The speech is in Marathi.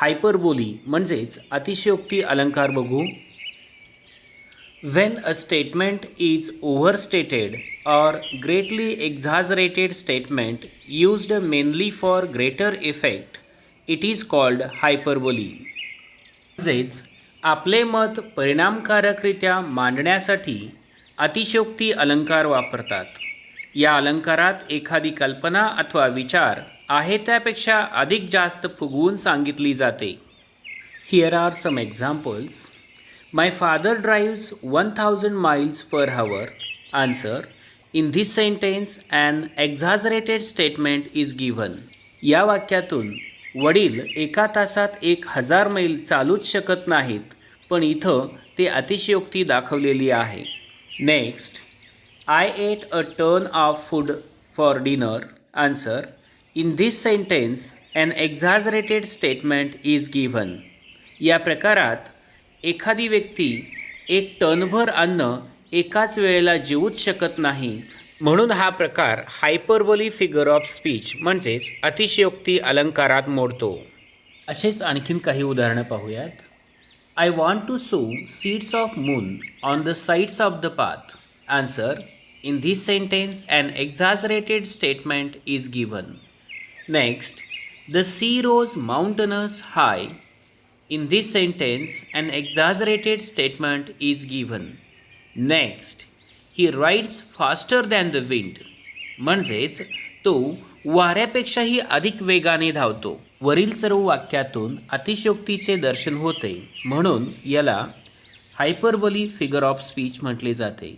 हायपरबोली म्हणजेच अतिशयोक्ती अलंकार बघू. When a statement is over stated or greatly exaggerated statement used mainly for greater effect it is called hyperbole म्हणजेच आपले मत परिणामकारकरित्या मांडण्यासाठी अतिशयोक्ती अलंकार वापरतात. या अलंकारात एखादी कल्पना अथवा विचार आहे त्यापेक्षा अधिक जास्त फुगवून सांगितली जाते here are some examples My father drives 1000 miles per hour. Answer In this sentence, an exaggerated statement is given. या वाक्यातून वडील एका तासात एक हजार मैल चालूच शकत नाहीत पण इथं ते अतिशयोक्ती दाखवलेली आहे next I ate a ton of food for dinner answer in this sentence an exaggerated statement is given या प्रकारात एखादी व्यक्ती एक टनभर अन्न एकाच वेळेला जेवूच शकत नाही. म्हणून हा प्रकार हायपरबोली फिगर ऑफ स्पीच म्हणजेच अतिशयोक्ती अलंकारात मोडतो. असेच आणखीन काही उदाहरणं पाहूयात. I want to sow seeds of moon on the sides of the path answer in this sentence an exaggerated statement is given next the sea rose mountainous high In this sentence, an exaggerated statement is given. Next, he rides faster than the wind. म्हणजेच तो वाऱ्यापेक्षाही अधिक वेगाने धावतो वरील सर्व वाक्यातून अतिशयोक्तीचे दर्शन होते म्हणून याला हायपरबली फिगर ऑफ स्पीच म्हटले जाते